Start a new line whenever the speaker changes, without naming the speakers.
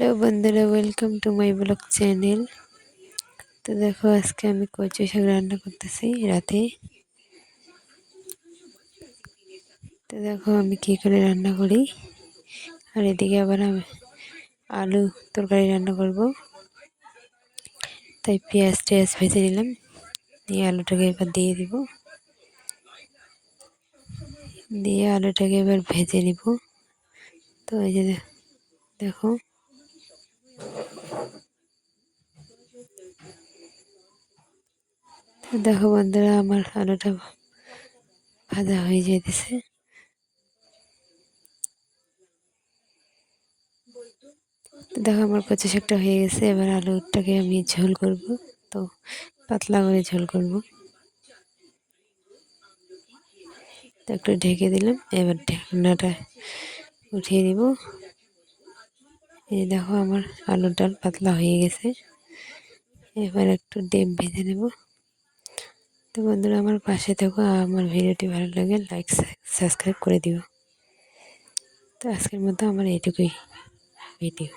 Hello বন্ধুরা welcome to my blog channel তো দেখো, আজকে আমি কচু শাক রান্না করতেছি রাতে। তো দেখো, আমি কী করে রান্না করি। আর এদিকে আবার আমি আলু তরকারি রান্না করব। তাই পেঁয়াজ টেয়াজ ভেজে নিলাম। দিয়ে আলুটাকে এবার দিয়ে দিব। দিয়ে আলুটাকে এবার ভেজে নিব। তো এই যে দেখো দেখো বন্ধুরা, আমার আলুটা ভাজা হয়ে যেতেছে দেখো আমার কচু একটা হয়ে গেছে, এবার আলুটাকে আমি ঝোল করব। তো পাতলা করে ঝোল করব। তো একটু ঢেকে দিলাম, এবার ঢাকনাটা উঠিয়ে দিব এই দেখো আমার আলুর ডাল পাতলা হয়ে গেছে। এবার একটু ডিম ভেজে নেব। তো বন্ধুরা, আমার পাশে থাকো, আমার ভিডিওটি ভালো লাগে লাইক সাবস্ক্রাইব করে দিও। তো আজকের মতো আমার এইটুকুই ভিডিও